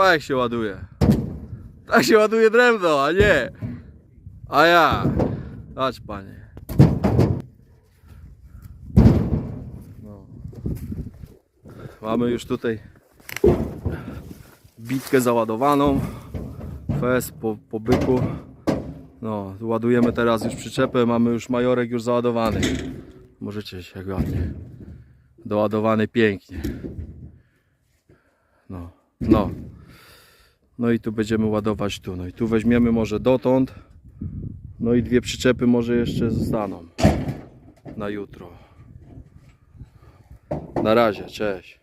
pa jak się ładuje. Tak się ładuje drewno, a nie. A ja. Patrz panie. No. Mamy już tutaj bitkę załadowaną. Fes po, po byku. No, ładujemy teraz już przyczepę, mamy już majorek już załadowany. Możecie się ładnie. Doładowany pięknie. No, no. No i tu będziemy ładować tu. No i tu weźmiemy może dotąd. No i dwie przyczepy może jeszcze zostaną. Na jutro. Na razie, cześć.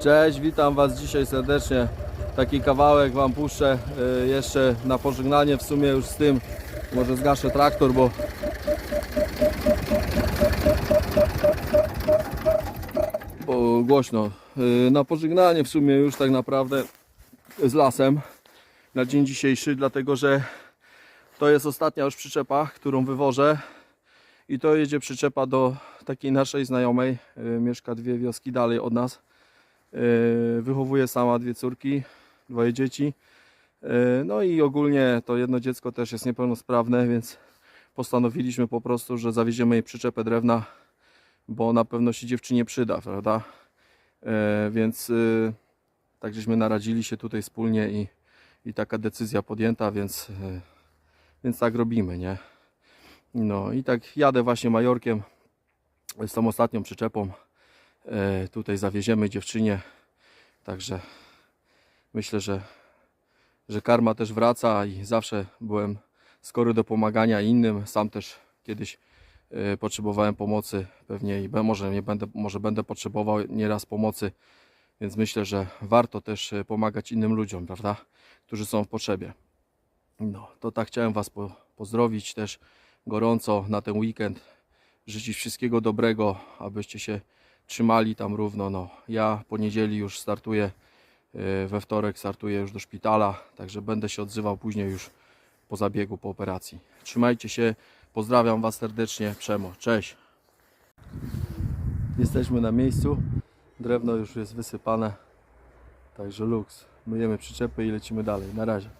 Cześć, witam Was dzisiaj serdecznie. Taki kawałek Wam puszczę y, jeszcze na pożegnanie. W sumie już z tym może zgaszę traktor, bo bo głośno. Y, Na pożegnanie w sumie już tak naprawdę z lasem na dzień dzisiejszy, dlatego że to jest ostatnia już przyczepa, którą wywożę. I to jedzie przyczepa do takiej naszej znajomej. y, Mieszka dwie wioski dalej od nas. Yy, Wychowuje sama dwie córki, dwoje dzieci. Yy, No i ogólnie to jedno dziecko też jest niepełnosprawne, więc postanowiliśmy po prostu, że zawieziemy jej przyczepę drewna, bo na pewno się dziewczynie przyda, prawda? Yy, Więc tak żeśmy naradzili się tutaj wspólnie i, i taka decyzja podjęta, więc, więc tak robimy, nie? No i tak jadę właśnie Majorkiem z tą ostatnią przyczepą. E, tutaj zawieziemy dziewczynie. Także myślę, że, że karma też wraca i zawsze byłem skory do pomagania innym. Sam też kiedyś e, potrzebowałem pomocy, pewnie i może, nie będę, może będę potrzebował nieraz pomocy, więc myślę, że warto też e, pomagać innym ludziom, prawda? Którzy są w potrzebie. No, to tak chciałem Was po, pozdrowić też gorąco na ten weekend. Życzyć wszystkiego dobrego, abyście się trzymali tam równo. No, ja po niedzieli już startuję, yy, we wtorek startuję już do szpitala, także będę się odzywał później już po zabiegu, po operacji. Trzymajcie się, pozdrawiam Was serdecznie, Przemo, cześć. Jesteśmy na miejscu, drewno już jest wysypane, także luks. Myjemy przyczepy i lecimy dalej, na razie.